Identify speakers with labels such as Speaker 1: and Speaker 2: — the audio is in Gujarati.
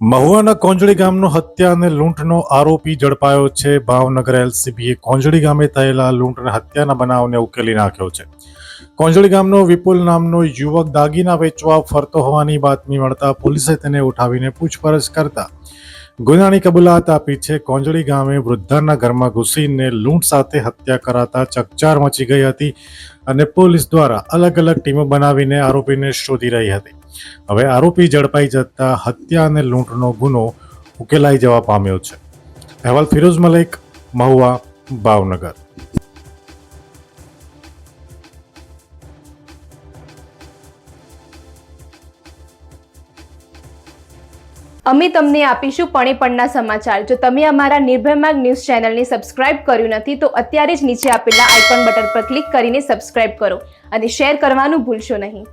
Speaker 1: મહુવાના કોંજળી ગામનો હત્યા અને લૂંટનો આરોપી ઝડપાયો છે. ભાવનગર એલસીબીએ કોંજળી ગામે થયેલા લૂંટ અને હત્યાના બનાવને ઉકેલી નાખ્યો છે. કોંજળી ગામનો વિપુલ નામનો યુવક દાગીના વેચવા ફરતો હોવાની બાતમી મળતા પોલીસે તેને ઉઠાવીને પૂછપરછ કરતા ગુનાની કબૂલાત આપી છે. કોંજળી ગામે વૃદ્ધાના ઘરમાં ઘૂસીને લૂંટ સાથે હત્યા કરાતા ચકચાર મચી ગઈ હતી અને પોલીસ દ્વારા અલગ અલગ ટીમો બનાવીને આરોપીને શોધી રહી હતી. હવે આરોપી ઝડપાઈ જતા હત્યા અને લૂંટનો ગુનો ઉકેલાઈ જવા પામ્યો છે. અહેવાલ ફિરોઝ મલેક, મહુવા, ભાવનગર.
Speaker 2: અમે તમને આપીશું પણેપણના સમાચાર. જો તમે અમારા નિર્ભયમાર્ગ ન્યૂઝ ચેનલને સબસ્ક્રાઇબ કર્યું નથી, તો અત્યારે જ નીચે આપેલા આઇકોન બટન પર ક્લિક કરીને સબસ્ક્રાઇબ કરો અને શેર કરવાનું ભૂલશો નહીં.